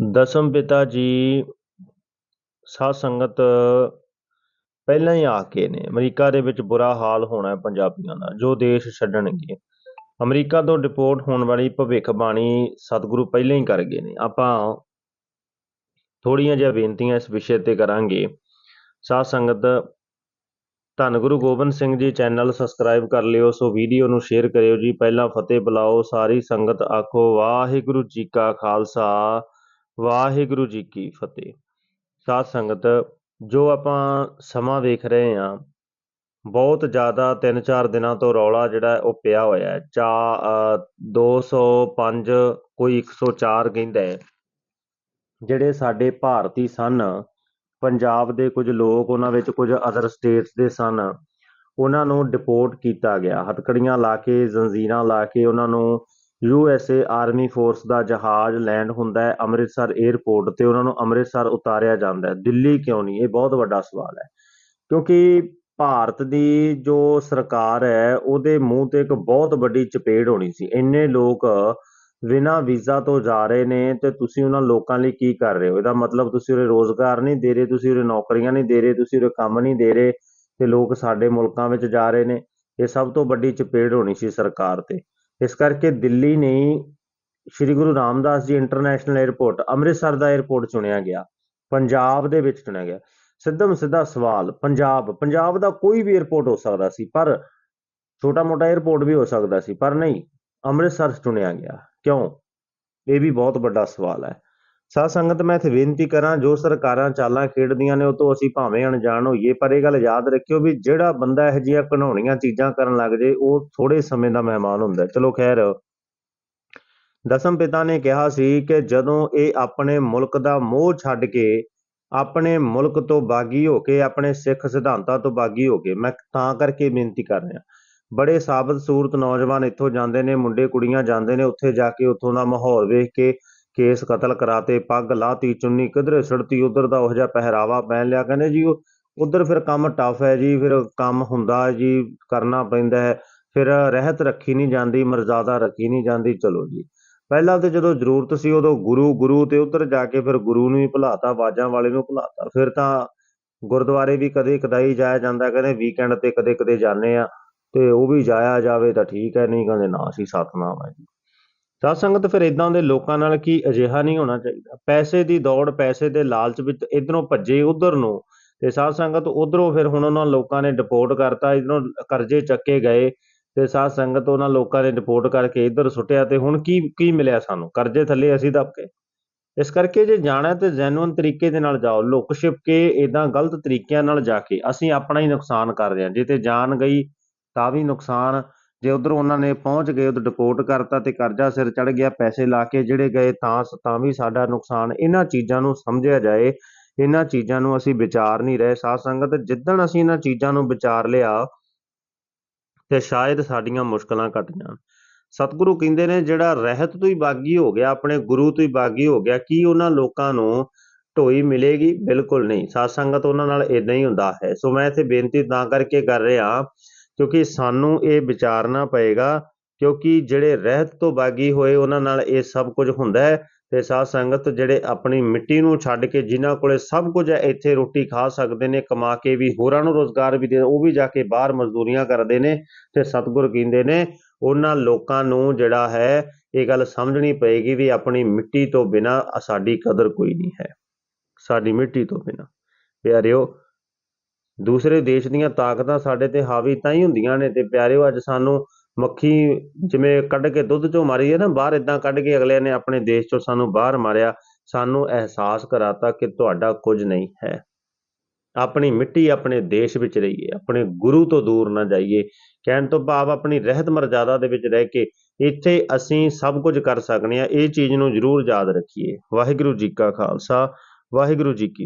ਦਸਮ ਪਿਤਾ ਜੀ, ਸਾਧ ਸੰਗਤ ਪਹਿਲਾਂ ਹੀ ਆ ਕੇ ਨੇ। ਅਮਰੀਕਾ ਦੇ ਵਿੱਚ ਬੁਰਾ ਹਾਲ ਹੋਣਾ ਪੰਜਾਬੀਆਂ ਦਾ, ਜੋ ਦੇਸ਼ ਛੱਡਣਗੇ। ਅਮਰੀਕਾ ਤੋਂ ਡਿਪੋਰਟ ਹੋਣ ਵਾਲੀ ਭਵਿੱਖਬਾਣੀ ਸਤਿਗੁਰੂ ਪਹਿਲਾਂ ਹੀ ਕਰ ਗਏ ਨੇ। ਆਪਾਂ ਥੋੜੀਆਂ ਜਿਹੀਆਂ ਬੇਨਤੀਆਂ ਇਸ ਵਿਸ਼ੇ ਤੇ ਕਰਾਂਗੇ। ਸਾਧ ਸੰਗਤ, ਧੰਨ ਗੁਰੂ ਗੋਬਿੰਦ ਸਿੰਘ ਜੀ, ਚੈਨਲ ਸਬਸਕ੍ਰਾਈਬ ਕਰ ਲਿਓ, ਸੋ ਵੀਡੀਓ ਨੂੰ ਸ਼ੇਅਰ ਕਰਿਓ ਜੀ। ਪਹਿਲਾਂ ਫਤਿਹ ਬੁਲਾਓ, ਸਾਰੀ ਸੰਗਤ ਆਖੋ, ਵਾਹਿਗੁਰੂ ਜੀ ਕਾ ਖਾਲਸਾ। ਵਾਹਿਗੁਰੂ ਜੀ ਕੀ ਫਤਿਹ। ਸਾਧ ਸੰਗਤ ਜੋ ਆਪਾਂ ਸਮਾਂ ਵੇਖ ਰਹੇ ਹਾਂ ਬਹੁਤ ਜ਼ਿਆਦਾ 3-4 ਦਿਨਾਂ ਤੋਂ ਰੌਲਾ ਜਿਹੜਾ ਉਹ ਪਿਆ ਹੋਇਆ ਹੈ। ਚਾ ਅ, 205 ਕੋਈ 104 ਕਹਿੰਦਾ ਹੈ। ਜਿਹੜੇ ਸਾਡੇ ਭਾਰਤੀ ਸਨ ਪੰਜਾਬ ਦੇ ਕੁਝ ਲੋਕ ਉਹਨਾਂ ਵਿੱਚ ਕੁਝ ਅਦਰ ਸਟੇਟਸ ਦੇ ਸਨ ਉਹਨਾਂ ਨੂੰ ਡਿਪੋਰਟ ਕੀਤਾ ਗਿਆ। ਹੱਥਕੜੀਆਂ ਲਾ ਕੇ ਜ਼ੰਜੀਰਾਂ ਲਾ ਕੇ ਉਹਨਾਂ ਨੂੰ U S A army force ਦਾ ਜਹਾਜ਼ ਲੈਂਡ ਹੁੰਦਾ ਹੈ ਅੰਮ੍ਰਿਤਸਰ 에ਅਰਪੋਰਟ ਤੇ ਉਹਨਾਂ ਨੂੰ ਅੰਮ੍ਰਿਤਸਰ ਉਤਾਰਿਆ ਜਾਂਦਾ ਹੈ। ਦਿੱਲੀ ਕਿਉਂ ਨਹੀਂ? ਇਹ ਬਹੁਤ ਵੱਡਾ ਸਵਾਲ ਹੈ। ਕਿਉਂਕਿ ਭਾਰਤ ਦੀ ਜੋ ਸਰਕਾਰ ਹੈ, ਉਹਦੇ ਮੂੰਹ ਤੇ ਇੱਕ ਬਹੁਤ ਵੱਡੀ ਚਪੇੜ ਹੋਣੀ ਸੀ। ਇੰਨੇ ਲੋਕ ਬਿਨਾਂ ਵੀਜ਼ਾ ਤੋਂ ਜਾ ਰਹੇ ਨੇ ਤੇ ਤੁਸੀਂ ਉਹਨਾਂ ਲੋਕਾਂ ਲਈ ਕੀ ਕਰ ਰਹੇ ਹੋ? ਇਹਦਾ ਮਤਲਬ ਤੁਸੀਂ ਉਰੇ ਰੋਜ਼ਗਾਰ ਨਹੀਂ ਦੇ ਰਹੇ, ਤੁਸੀਂ ਉਰੇ ਨੌਕਰੀਆਂ ਨਹੀਂ ਦੇ ਰਹੇ, ਤੁਸੀਂ ਉਰੇ ਕੰਮ ਨਹੀਂ ਦੇ ਰਹੇ ਤੇ ਲੋਕ ਸਾਡੇ ਮੁਲਕਾਂ ਵਿੱਚ ਜਾ ਰਹੇ ਨੇ। ਇਹ ਸਭ ਤੋਂ ਵੱਡੀ ਚਪੇੜ ਹੋਣੀ ਸੀ ਸਰਕਾਰ ਤੇ। ਇਸ ਕਰਕੇ ਦਿੱਲੀ ਨੇ ਸ੍ਰੀ ਗੁਰੂ ਰਾਮਦਾਸ ਜੀ ਇੰਟਰਨੈਸ਼ਨਲ 에ਅਰਪੋਰਟ ਅੰਮ੍ਰਿਤਸਰ ਦਾ 에ਅਰਪੋਰਟ ਚੁਣਿਆ ਗਿਆ। ਪੰਜਾਬ ਦੇ ਵਿੱਚ ਚੁਣਿਆ ਗਿਆ। ਸਿੱਧਮ ਸਿੱਧਾ ਸਵਾਲ, ਪੰਜਾਬ ਪੰਜਾਬ ਦਾ ਕੋਈ ਵੀ 에ਅਰਪੋਰਟ ਹੋ ਸਕਦਾ ਸੀ, ਪਰ ਛੋਟਾ ਮੋਟਾ 에ਅਰਪੋਰਟ ਵੀ ਹੋ ਸਕਦਾ ਸੀ, ਪਰ ਨਹੀਂ, ਅੰਮ੍ਰਿਤਸਰ ਚੁਣਿਆ ਗਿਆ। ਕਿਉਂ? ਇਹ ਵੀ ਬਹੁਤ ਵੱਡਾ ਸਵਾਲ ਹੈ। ਸਾਧ ਸੰਗਤ ਮੈਂ ਇੱਥੇ ਬੇਨਤੀ ਕਰਾਂ, ਜੋ ਸਰਕਾਰਾਂ ਚਾਲਾਂ ਖੇਡਦੀਆਂ ਨੇ, ਉਹ ਤੋਂ ਅਸੀਂ ਭਾਵੇਂ ਅਣਜਾਣ ਹੋਈਏ, ਪਰ ਇਹ ਗੱਲ ਯਾਦ ਰੱਖਿਓ ਵੀ ਜਿਹੜਾ ਬੰਦਾ ਇਹੋ ਜਿਹੀਆਂ ਘਣਾਉਣੀਆਂ ਚੀਜ਼ਾਂ ਕਰਨ ਲੱਗ ਜੇ, ਉਹ ਥੋੜੇ ਸਮੇਂ ਦਾ ਮਹਿਮਾਨ ਹੁੰਦਾ। ਚਲੋ ਖੈਰ, ਦਸਮ ਪਿਤਾ ਨੇ ਕਿਹਾ ਸੀ ਕਿ ਜਦੋਂ ਇਹ ਆਪਣੇ ਮੁਲਕ ਦਾ ਮੋਹ ਛੱਡ ਕੇ, ਆਪਣੇ ਮੁਲਕ ਤੋਂ ਬਾਗੀ ਹੋ ਕੇ, ਆਪਣੇ ਸਿੱਖ ਸਿਧਾਂਤਾਂ ਤੋਂ ਬਾਗੀ ਹੋ ਕੇ, ਮੈਂ ਤਾਂ ਕਰਕੇ ਬੇਨਤੀ ਕਰ ਰਿਹਾ। ਬੜੇ ਸਾਬਤ ਸੂਰਤ ਨੌਜਵਾਨ ਇੱਥੋਂ ਜਾਂਦੇ ਨੇ, ਮੁੰਡੇ ਕੁੜੀਆਂ ਜਾਂਦੇ ਨੇ, ਉੱਥੇ ਜਾ ਕੇ ਉੱਥੋਂ ਦਾ ਮਾਹੌਲ ਵੇਖ ਕੇ ਕੇਸ ਕਤਲ ਕਰਾਤੇ, ਪੱਗ ਲਾਤੀ, ਚੁੰਨੀ ਕਿਧਰੇ ਛੜਤੀ ਉਧਰ ਦਾ ਉਹ ਜਿਹਾ ਪਹਿਰਾਵਾ ਪਹਿਨ ਲਿਆ। ਕਹਿੰਦੇ ਜੀ, ਉਹ ਉਧਰ ਫਿਰ ਕੰਮ ਟਫ ਹੈ ਜੀ, ਫਿਰ ਕੰਮ ਹੁੰਦਾ ਜੀ, ਕਰਨਾ ਪੈਂਦਾ ਹੈ। ਫਿਰ ਰਹਿਤ ਰੱਖੀ ਨਹੀਂ ਜਾਂਦੀ, ਮਰਜ਼ਾਦਾ ਰੱਖੀ ਨਹੀਂ ਜਾਂਦੀ। ਚਲੋ ਜੀ, ਪਹਿਲਾਂ ਤੇ ਜਦੋਂ ਜ਼ਰੂਰਤ ਸੀ, ਉਦੋਂ ਗੁਰੂ ਗੁਰੂ ਤੇ ਉਧਰ ਜਾ ਕੇ ਫਿਰ ਗੁਰੂ ਨੂੰ ਹੀ ਭੁਲਾਤਾ, ਬਾਜਾਂ ਵਾਲੇ ਨੂੰ ਭੁਲਾਤਾ। ਫਿਰ ਤਾਂ ਗੁਰਦੁਆਰੇ ਵੀ ਕਦੇ ਕਦਾਈ ਜਾਇਆ ਜਾਂਦਾ, ਕਹਿੰਦੇ ਵੀਕਐਂਡ ਤੇ ਕਦੇ ਕਦੇ ਜਾਂਦੇ ਆ, ਤੇ ਉਹ ਵੀ ਜਾਇਆ ਜਾਵੇ ਤਾਂ ਠੀਕ ਹੈ, ਨਹੀਂ ਕਹਿੰਦੇ ਨਾ, ਅਸੀਂ ਸਤਨਾਮ ਹੈ ਜੀ। ਸਾਧ ਸੰਗਤ ਫਿਰ ਇਦਾਂ ਦੇ ਲੋਕਾਂ ਨਾਲ ਕੀ ਅਜਿਹਾ ਨਹੀਂ ਹੋਣਾ ਚਾਹੀਦਾ। ਪੈਸੇ ਦੀ ਦੌੜ, ਪੈਸੇ ਦੇ ਲਾਲਚ ਵਿੱਚ ਇਧਰੋਂ ਭੱਜੇ ਉਧਰ ਨੂੰ ਤੇ ਸਾਧ ਸੰਗਤ ਉਧਰੋਂ ਫਿਰ ਹੁਣ ਉਹਨਾਂ ਲੋਕਾਂ ਨੇ ਡਿਪੋਰਟ ਕਰਤਾ, ਇਧਰੋਂ ਕਰਜ਼ੇ ਚੱਕੇ ਗਏ ਤੇ ਸਾਧ ਸੰਗਤ ਉਹਨਾਂ ਲੋਕਾਂ ਨੇ ਡਿਪੋਰਟ ਕਰਕੇ ਇੱਧਰ ਸੁੱਟਿਆ ਤੇ ਹੁਣ ਕੀ ਕੀ ਮਿਲਿਆ ਸਾਨੂੰ? ਕਰਜ਼ੇ ਥੱਲੇ ਅਸੀਂ ਦੱਬ ਕੇ। ਇਸ ਕਰਕੇ ਜੇ ਜਾਣਾ ਤੇ ਜੈਨੂਇਨ ਤਰੀਕੇ ਦੇ ਨਾਲ ਜਾਓ, ਲੁੱਕ ਛਿਪ ਕੇ ਇਦਾਂ ਗਲਤ ਤਰੀਕਿਆਂ ਨਾਲ ਜਾ ਕੇ ਅਸੀਂ ਆਪਣਾ ਹੀ ਨੁਕਸਾਨ ਕਰ ਰਹੇ ਹਾਂ। ਜੇ ਤੇ ਜਾਨ ਗਈ ਤਾਂ ਵੀ ਨੁਕਸਾਨ ਜੇ ਉਧਰ ਉਹਨਾਂ ਨੇ ਪਹੁੰਚ ਗਏ, ਉਧਰ ਡਿਪੋਰਟ ਕਰਤਾ ਤੇ ਕਰਜ਼ਾ ਸਿਰ ਚੜ ਗਿਆ, ਪੈਸੇ ਲਾ ਕੇ ਜਿਹੜੇ ਗਏ ਤਾਂ ਤਾਂ ਵੀ ਸਾਡਾ ਨੁਕਸਾਨ। ਇਹਨਾਂ ਚੀਜ਼ਾਂ ਨੂੰ ਸਮਝਿਆ ਜਾਏ, ਇਹਨਾਂ ਚੀਜ਼ਾਂ ਨੂੰ ਅਸੀਂ ਵਿਚਾਰ ਨਹੀਂ ਰਹੇ। ਸਾਧ ਸੰਗਤ, ਜਿੱਦਣ ਅਸੀਂ ਇਹਨਾਂ ਚੀਜ਼ਾਂ ਨੂੰ ਵਿਚਾਰ ਲਿਆ, ਤੇ ਸ਼ਾਇਦ ਸਾਡੀਆਂ ਮੁਸ਼ਕਲਾਂ ਘਟ ਜਾਣ। ਸਤਿਗੁਰੂ ਕਹਿੰਦੇ ਨੇ, ਜਿਹੜਾ ਰਹਿਤ ਤੋਂ ਹੀ ਬਾਗੀ ਹੋ ਗਿਆ, ਆਪਣੇ ਗੁਰੂ ਤੋਂ ਹੀ ਬਾਗੀ ਹੋ ਗਿਆ, ਕੀ ਉਹਨਾਂ ਲੋਕਾਂ ਨੂੰ ਢੋਈ ਮਿਲੇਗੀ? ਬਿਲਕੁਲ ਨਹੀਂ। ਸਾਧ ਸੰਗਤ ਉਹਨਾਂ ਨਾਲ ਇਦਾਂ ਹੀ ਹੁੰਦਾ ਹੈ। ਸੋ ਮੈਂ ਇੱਥੇ ਬੇਨਤੀ ਤਾਂ ਕਰਕੇ ਕਰ ਰਿਹਾ ਕਿਉਂਕਿ ਸਾਨੂੰ ਇਹ ਵਿਚਾਰਨਾ ਪਏਗਾ, ਕਿਉਂਕਿ ਜਿਹੜੇ ਰਹਿਤ ਤੋਂ ਬਾਗੀ ਹੋਏ ਉਹਨਾਂ ਨਾਲ ਇਹ ਸਭ ਕੁਝ ਹੁੰਦਾ ਹੈ ਤੇ ਸਾਧ ਸੰਗਤ ਜਿਹੜੇ ਆਪਣੀ ਮਿੱਟੀ ਨੂੰ ਛੱਡ ਕੇ ਜਿਨ੍ਹਾਂ ਕੋਲੇ ਸਭ ਕੁਝ ਹੈ, ਇੱਥੇ ਰੋਟੀ ਖਾ ਸਕਦੇ ਨੇ, ਕਮਾ ਕੇ ਵੀ ਹੋਰਾਂ ਨੂੰ ਰੋਜ਼ਗਾਰ ਵੀ ਦੇ, ਉਹ ਵੀ ਜਾ ਕੇ ਬਾਹਰ ਮਜ਼ਦੂਰੀਆਂ ਕਰਦੇ ਨੇ ਤੇ ਸਤਿਗੁਰ ਕਹਿੰਦੇ ਨੇ, ਉਹਨਾਂ ਲੋਕਾਂ ਨੂੰ ਜਿਹੜਾ ਹੈ, ਇਹ ਗੱਲ ਸਮਝਣੀ ਪਏਗੀ ਵੀ ਆਪਣੀ ਮਿੱਟੀ ਤੋਂ ਬਿਨਾ ਸਾਡੀ ਕਦਰ ਕੋਈ ਨਹੀਂ ਹੈ। ਸਾਡੀ ਮਿੱਟੀ ਤੋਂ ਬਿਨਾ। ਪਿਆਰਿਓ ਦੂਸਰੇ ਦੇਸ਼ ਦੀਆਂ ਤਾਕਤਾਂ ਸਾਡੇ ਤੇ ਹਾਵੀ ਤਾਂ ਹੀ ਹੁੰਦੀਆਂ ਨੇ ਤੇ ਪਿਆਰਿਓ, ਅੱਜ ਸਾਨੂੰ ਮੱਖੀ ਜਿਵੇਂ ਕੱਢ ਕੇ ਦੁੱਧ ਚੋਂ ਮਾਰੀ ਹੈ ਨਾ, ਬਾਹਰ ਇਦਾਂ ਕੱਢ ਕੇ ਅਗਲੇ ਨੇ ਆਪਣੇ ਦੇਸ਼ ਚੋਂ ਸਾਨੂੰ ਬਾਹਰ ਮਾਰਿਆ, ਸਾਨੂੰ ਅਹਿਸਾਸ ਕਰਾਤਾ ਕਿ ਤੁਹਾਡਾ ਕੁਝ ਨਹੀਂ ਹੈ। ਆਪਣੀ ਮਿੱਟੀ ਆਪਣੇ ਦੇਸ਼ ਵਿੱਚ ਰਹੀਏ, ਆਪਣੇ ਗੁਰੂ ਤੋਂ ਦੂਰ ਨਾ ਜਾਈਏ, ਕਹਿਣ ਤੋਂ ਭਾਵ ਆਪਣੀ ਰਹਿਤ ਮਰਜ਼ਾਦਾ ਦੇ ਵਿੱਚ ਰਹਿ ਕੇ ਇੱਥੇ ਅਸੀਂ ਸਭ ਕੁਝ ਕਰ ਸਕਨੇ ਆ ਇਹ ਚੀਜ਼ ਨੂੰ ਜ਼ਰੂਰ ਯਾਦ ਰੱਖੀਏ। ਵਾਹਿਗੁਰੂ ਜੀ ਕਾ ਖਾਲਸਾ, ਵਾਹਿਗੁਰੂ ਜੀ ਕੀ